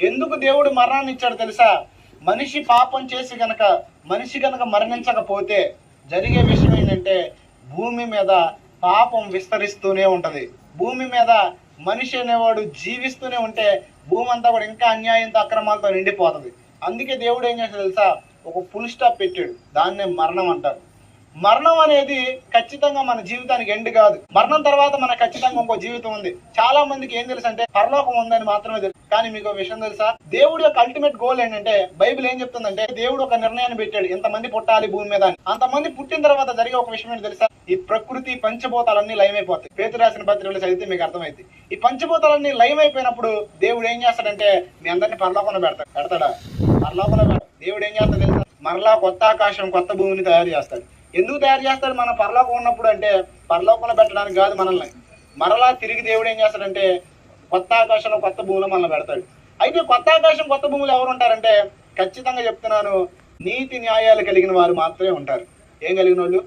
ఎందుకు దేవుడు మరణాన్ని ఇచ్చాడు తెలుసా? మనిషి పాపం చేసి గనక మనిషి గనక మరణించకపోతే జరిగే విషయం ఏంటంటే భూమి మీద పాపం విస్తరిస్తూనే ఉంటది. భూమి మీద మనిషి అనేవాడు జీవిస్తూనే ఉంటే భూమి అంతా కూడా ఇంకా అన్యాయంతో అక్రమాలతో నిండిపోతుంది. అందుకే దేవుడు ఏం చేస్తాడు తెలుసా? ఒక ఫుల్ స్టాప్ పెట్టాడు. దాన్నే మరణం అంటారు. మరణం అనేది ఖచ్చితంగా మన జీవితానికి ఎండ్ కాదు. మరణం తర్వాత మన ఖచ్చితంగా ఇంకో జీవితం ఉంది. చాలా మందికి ఏం తెలుసు అంటే పరలోకం ఉందని మాత్రమే తెలుసు. కానీ మీకు విషయం తెలుసా? దేవుడి యొక్క అల్టిమేట్ గోల్ ఏంటంటే బైబిల్ ఏం చెప్తుందంటే దేవుడు ఒక నిర్ణయాన్ని పెట్టాడు. ఇంతమంది పుట్టాలి భూమి మీద అని. అంతమంది పుట్టిన తర్వాత జరిగే ఒక విషయం ఏంటి తెలుసా? ఈ ప్రకృతి పంచభూతాలన్నీ లయమైపోతాయి పేతు రాసిన పత్రికలు చదివితే మీకు అర్థమైంది. ఈ పంచభూతాలన్నీ లయమైపోయినప్పుడు దేవుడు ఏం చేస్తాడంటే మీ అందరిని పరలోకంలో పెడతాడు. పెడతాడా? పరలోకంలో పెడతాడు. దేవుడు ఏం చేస్తాడు తెలుసా? మరలా కొత్త ఆకాశం కొత్త భూమిని తయారు చేస్తాడు. ఎందుకు తయారు చేస్తాడు మన పరలోకం ఉన్నప్పుడు అంటే పరలోకంలో పెట్టడానికి కాదు మనల్ని. మరలా తిరిగి దేవుడు ఏం చేస్తాడంటే కొత్త ఆకాశంలో కొత్త భూమిలో మనల్ని పెడతాడు. అయితే కొత్త ఆకాశం కొత్త భూములు ఎవరు ఉంటారంటే ఖచ్చితంగా చెప్తున్నాను నీతి న్యాయాలు కలిగిన వారు మాత్రమే ఉంటారు. ఏం కలిగిన వాళ్ళు